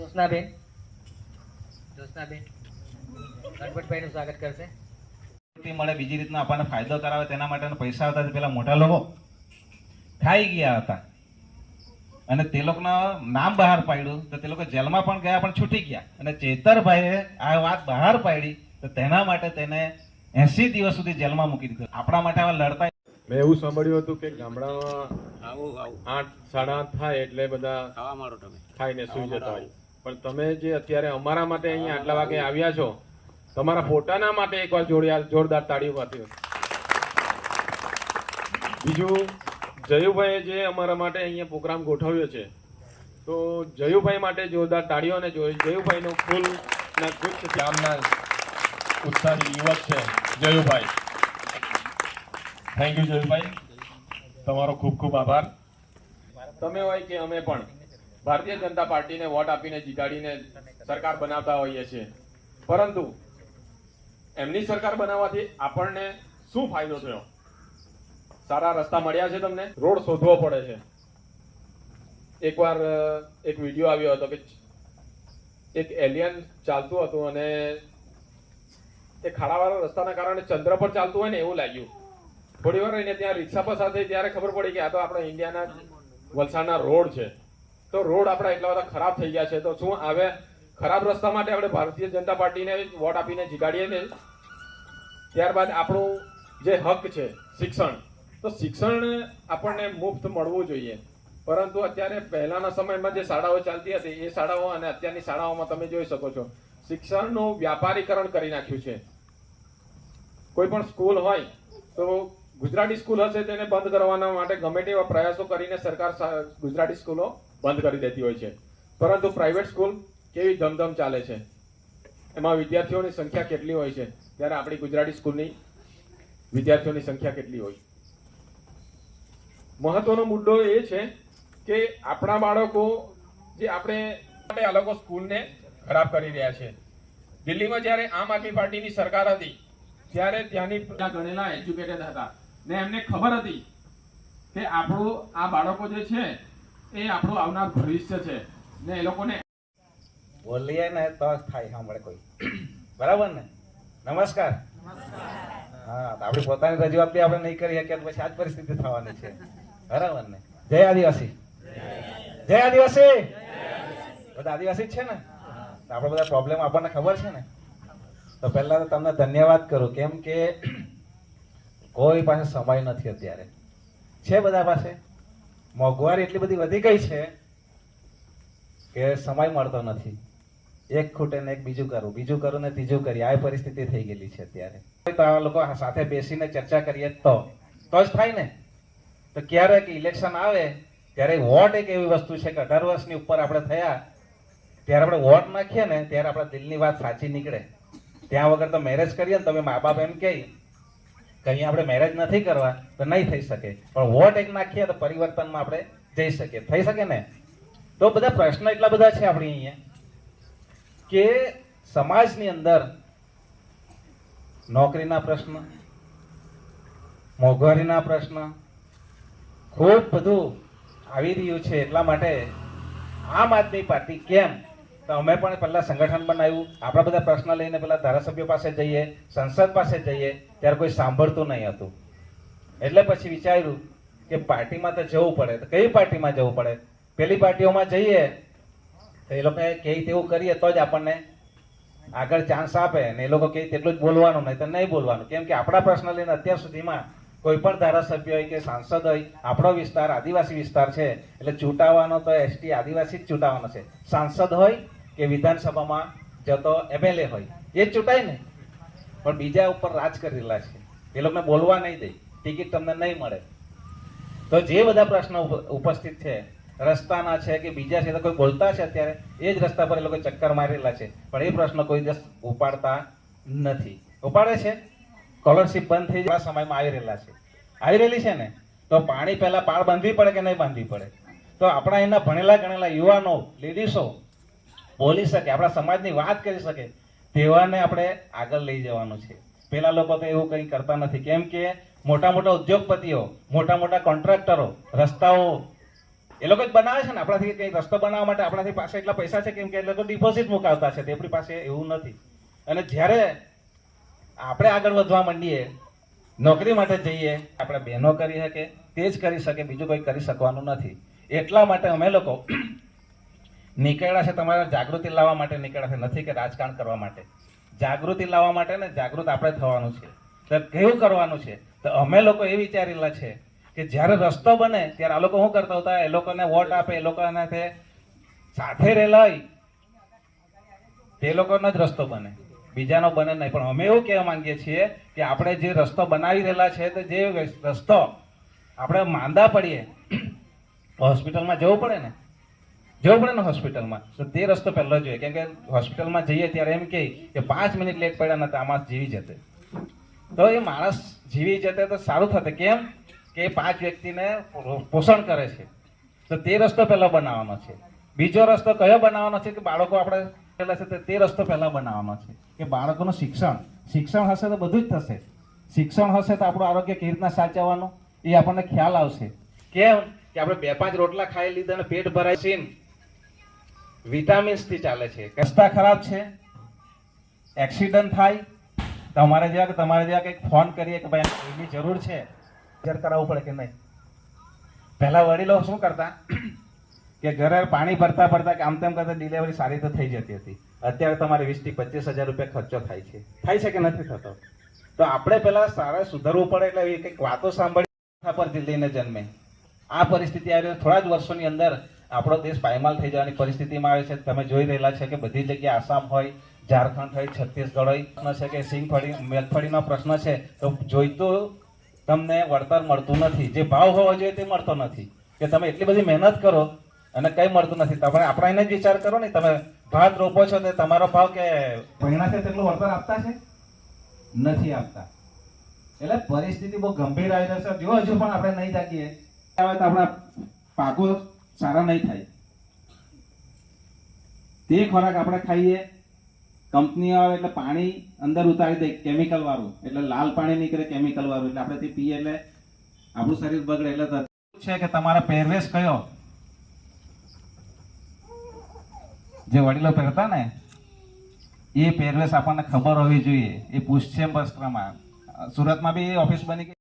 જ્યોત્સનાબેન જ્યોત્સનાબેન ગણપતભાઈનું સ્વાગત કરશે. મળે બીજી રીતના આપણને ફાયદો કરાવે તેના માટે પૈસા આવતા પેલા મોટા લોકો ખાઈ ગયા હતા. અને તે લોકોના નામ બહાર પાડ્યું તો તે લોકો જેલમાં પણ ગયા પણ છૂટી ગયા. અને ચેતરભાઈએ આ વાત બહાર પાડી તો તેના માટે તેને એસી દિવસ સુધી જેલમાં મૂકી દીધો. આપણા માટે આવા લડતા મેં એવું સાંભળ્યું હતું કે ગામડામાં આઠ સાડા આઠ થાય એટલે બધા ખાઈને સુઈ જતા હોય. પણ તમે જે અત્યારે અમારા માટે અહીંયા આટલા વાગે આવ્યા છો તમારા પોતાના માટે એકવાર જોડિયા જોરદાર તાળીઓ પાડ્યો બીજું જયુભાઈએ જે અમારા માટે અહીંયા પ્રોગ્રામ ગોઠવ્યો છે તો જયુભાઈ માટે જોરદાર તાળીઓ અને જયુભાઈનો ફૂલ ના ગુચ્છ ગામના ઉત્સાહી યુવક છે જયુભાઈ. Thank you Jayubhai. તમારો ખૂબ ખૂબ આભાર. તમે હોય કે અમે પણ. ભારતીય જનતા પાર્ટીને વોટ આપીને જીતાડીને સરકાર બનાવતા હોઈએ છીએ. પરંતુ એમની સરકાર બનાવવાથી આપણને શું ફાયદો થયો? સારા રસ્તા મળ્યા છે તમને? રોડ શોધવો પડે છે. એકવાર એક વીડિયો આવ્યો હતો કે એક એલિયન ચાલતું હતું અને એ ખાડાવાળા રસ્તાના કારણે ચંદ્ર પર ચાલતું હોય ને એવું લાગ્યું. થોડી વાર એને ત્યાં રિક્ષા પસાર થઈ ત્યારે ખબર પડી કે આ તો આપણા ઇન્ડિયાના વલસાડના રોડ છે. તો રોડ આપણા એટલા બધા ખરાબ થઈ ગયા છે. તો શું હવે ખરાબ રસ્તા માટે આપણે ભારતીય જનતા પાર્ટીને વોટ આપીને જીતાડીએ ને ત્યારબાદ આપણું જે હક છે, શિક્ષણ. તો શિક્ષણ આપણને મુફ્ત મળવું જોઈએ. પરંતુ અત્યારે પહેલાના સમયમાં જે શાળાઓ ચાલતી હતી, એ શાળાઓ અને અત્યારની શાળાઓમાં તમે જોઈ શકો છો, શિક્ષણનું વ્યાપારીકરણ કરી નાખ્યું છે. કોઈ પણ સ્કૂલ હોય, તો ગુજરાતી સ્કૂલ હશે તેને બંધ કરવાના માટે ગમે તેવા પ્રયાસો કરીને સરકાર ગુજરાતી સ્કૂલો બંધ કરી દેતી હોય છે. પરંતુ પ્રાઇવેટ સ્કૂલ કેવી ધમધમ ચાલે છે? એમાં વિદ્યાર્થીઓની સંખ્યા કેટલી હોય છે? ત્યારે આપણી ગુજરાતી સ્કૂલની વિદ્યાર્થીઓની સંખ્યા કેટલી હોય? મહત્વનો મુદ્દો એ છે કે આપણા બાળકો જે આપણે આ લોકો સ્કૂલને ખરાબ કરી રહ્યા છે. દિલ્હીમાં જ્યારે આમ આદમી પાર્ટીની સરકાર હતી, ત્યારે ત્યાંની ગણેલા એજ્યુકેટેડ હતા. ને એમને ખબર હતી કે આપણું આ બાળકો જે છે એ આપણું આવનાર ભવિષ્ય છે. ને એ લોકોને બોલીએ ને તો થાય, સાંભળે કોઈ. બરાબર ને? નમસ્કાર. હા, તો આપણી પોતાની રજૂઆત બી આપણે નહીં કરી શકીએ તો પછી આ જ પરિસ્થિતિ થવાની છે. બરાબર ને? જય આદિવાસી. જય આદિવાસી. બધા આદિવાસી જ છે ને? આપણે બધા પ્રોબ્લેમ આપણને ખબર છે ને? તો પહેલા તો તમને ધન્યવાદ કરું, કેમ કે કોઈ પાસે સમય નથી અત્યારે. છે બધા પાસે? મોંઘવારી એટલી બધી વધી ગઈ છે કે સમય મળતો નથી. એક ખૂટે ને એક બીજું કરું બીજું કરું ને ત્રીજું કરી આ પરિસ્થિતિ થઈ ગયેલી છે અત્યારે. તો આ લોકો સાથે બેસીને ચર્ચા કરીએ તો તો જ થાય ને. તો ક્યારેક ઇલેક્શન આવે, ત્યારે વોટ એક એવી વસ્તુ છે કે અઢાર વર્ષની ઉપર આપણે થયા, ત્યારે આપણે વોટ નાખીએ ને, ત્યારે આપણા દિલની વાત સાચી નીકળે. ત્યાં વગર તો મેરેજ કરીએ ને તમે મા બાપ એમ કહે કે અહીંયા આપણે મેરેજ નથી કરવા, તો નહીં થઈ શકે. પણ વોટ એક નાખીએ તો પરિવર્તનમાં આપણે જઈ શકીએ. થઈ શકે ને? તો બધા પ્રશ્ન એટલા બધા છે આપણી અહીંયા કે સમાજની અંદર નોકરીના પ્રશ્ન, મોંઘવારીના પ્રશ્ન, ખૂબ બધું આવી રહ્યું છે એટલા માટે આમ આદમી પાર્ટી કેમ તો અમે પણ પહેલાં સંગઠન બનાવ્યું. આપણા બધા પ્રશ્ન લઈને પહેલાં ધારાસભ્યો પાસે જઈએ, સંસદ પાસે જઈએ, ત્યારે કોઈ સાંભળતું નહીં હતું. એટલે પછી વિચાર્યું કે પાર્ટીમાં તો જવું પડે. તો કઈ પાર્ટીમાં જવું પડે? પેલી પાર્ટીઓમાં જઈએ, તો એ લોકો કહે તેવું કરીએ તો જ આપણને આગળ ચાન્સ આપે. ને એ લોકો કહે તેટલું જ બોલવાનું નહીં તો નહીં બોલવાનું. કેમ કે આપણા પ્રશ્ન લઈને અત્યાર સુધીમાં કોઈ પણ ધારાસભ્ય હોય કે સાંસદ હોય, આપણો વિસ્તાર આદિવાસી વિસ્તાર છે. એટલે ચૂંટાવાનો તો એસટી આદિવાસી જ ચૂંટાવાનો છે. સાંસદ હોય કે વિધાનસભામાં જતો એમએલએ હોય. એ ચૂંટાય ને. પણ બીજા ઉપર રાજ કરેલા છે. એ લોકોને બોલવા નહીં દે. ટિકિટ તમને નહીં મળે. તો જે બધા પ્રશ્નો ઉપ- ઉપસ્થિત છે, રસ્તાના છે કે બીજા છે, તો કોઈ બોલતા છે અત્યારે? એ જ રસ્તા પર એ લોકો ચક્કર મારેલા છે. પણ એ પ્રશ્ન કોઈ દિવસ ઉપાડતા નથી. ઉપાડે છે? સ્કોલરશીપ બંધ થઈ જાય. સમયમાં આવી રહેલા છે. આવી રહેલી છે ને? તો પાણી પહેલાં પાળ બાંધવી પડે કે નહીં બાંધવી પડે? તો આપણા એના ભણેલા ગણેલા યુવાનો, લેડીસો બોલી શકે, આપણા સમાજની વાત કરી શકે, તેવાને આપણે આગળ લઈ જવાનું છે. પેલા લોકો તો એવું કંઈ કરતા નથી. કેમ કે મોટા મોટા ઉદ્યોગપતિઓ, મોટા મોટા કોન્ટ્રાક્ટરો, રસ્તાઓ, એ લોકો જ બનાવે છે ને, આપણાથી કંઈ રસ્તો બનાવવા માટે આપણાથી પાસે એટલા પૈસા છે, કેમ કે એ લોકો ડિપોઝિટ મુકાવતા છે તેમની પાસે એવું નથી. અને જ્યારે આપણે આગળ વધવા માંડીએ, નોકરી માટે જઈએ, આપણે બહેનો કરી શકે, તે જ કરી શકે, બીજું કોઈ કરી શકવાનું નથી. એટલા માટે અમે લોકો નીકળ્યા છે તમારે જાગૃતિ લાવવા માટે, નીકળ્યા છે. નથી કે રાજકારણ કરવા માટે. જાગૃતિ લાવવા માટે ને જાગૃત આપણે થવાનું છે. તો કેવું કરવાનું છે? તો અમે લોકો એ વિચારેલા છે કે જ્યારે રસ્તો બને, ત્યારે આ લોકો શું કરતા હતા? એ લોકોને વોટ આપે, એ લોકોને તે સાથે રહેલા હોય તે લોકોનો જ રસ્તો બને. બીજાનો બને નહીં. પણ અમે એવું કહેવા માંગીએ છીએ કે આપણે જે રસ્તો બનાવી રહેલા છે, તો જે રસ્તો આપણે માંદા પડીએ, હોસ્પિટલમાં જવું પડે ને જવું પડે ને હોસ્પિટલમાં. તો તે રસ્તો પહેલો જોઈએ. કેમ કે હોસ્પિટલમાં જઈએ ત્યારે એમ કહે કે પાંચ મિનિટ લેટ પડ્યા નતા આમાં જીવી જતે તો એ માણસ જીવી જતે તો સારું થતે કેમ? કે પાંચ વ્યક્તિને પોષણ કરે છે. તો તે રસ્તો પહેલો બનાવવાનો છે. બીજો રસ્તો કયો બનાવવાનો છે કે બાળકો આપણે પહેલા છે તે- રસ્તો પહેલા બનાવવાનો છે. કે બાળકોનું શિક્ષણ. શિક્ષણ હશે તો બધું જ થશે. શિક્ષણ હશે તો આપણું આરોગ્ય કેવી રીતના સાચવવાનું એ આપણને ખ્યાલ આવશે. કેમ? કે આપણે બે પાંચ રોટલા ખાઈ લીધા અને પેટ ભરાય છે વિટામિન્સથી ચાલે છે. રસ્તા ખરાબ છે. એક્સિડન્ટ થાય. તમારે જેવા કે તમારે જેવા કંઈક ફોન કરીએ કે ભાઈ, એની જરૂર છે. ઘર કરાવવું પડે કે નહીં? પહેલાં વડીલો શું કરતા? કે ઘરે પાણી ભરતા ભરતા કે આમ તેમ કરતા ડિલિવરી સારી તો થઈ જતી હતી. અત્યારે તમારે વીસથી પચીસ હજાર રૂપિયા ખર્ચો થાય છે. થાય છે કે નથી થતો? તો આપણે પહેલાં સારા સુધરવું પડે એટલે એવી કંઈક વાતો સાંભળી પર લઈને જન્મે. આ પરિસ્થિતિ આવી, થોડા જ વર્ષોની અંદર આપણો દેશ પાયમાલ થઈ જવાની પરિસ્થિતિમાં આવે છે. તમે જોઈ રહેલા છે કે બધી જગ્યાએ આસામ હોય, ઝારખંડ હોય, છત્તીસગઢ હોય. પ્રશ્ન છે કે સિંગફળી મેઘફળીનો પ્રશ્ન છે. તો જોઈતું તમને વળતર મળતું નથી. જે ભાવ હોવો જોઈએ તે મળતો નથી. કે તમે એટલી બધી મહેનત કરો અને કંઈ મળતું નથી. તમે આપણા એને જ વિચાર કરો ને. તમે ભાત રોપો છો તે તમારો ભાવ કે પરિણા છે તેટલું વળતર આપતા છે? નથી આપતા. એટલે પરિસ્થિતિ બહુ ગંભીર આવી રહી છે જો હજુ પણ આપણે નહીં જાગીએ આવે તો આપણા પાકો સારા નહીં થાય. તે ખોરાક આપણે ખાઈએ, કંપની આવે એટલે પાણી અંદર ઉતારી દે કેમિકલ વાળું. એટલે લાલ પાણી નીકળે કેમિકલ વાળું. એટલે આપણે તે પીએ એટલે આપણું શરીર બગડે. એટલે છે કે તમારા પહેરવેશ કયો? જે વડીલો પહેરતા ને, એ પહેરવેશ આપણને ખબર હોવી જોઈએ. એ પૂછશે વસ્ત્રમાં. સુરતમાં બી ઓફિસ બની ગઈ.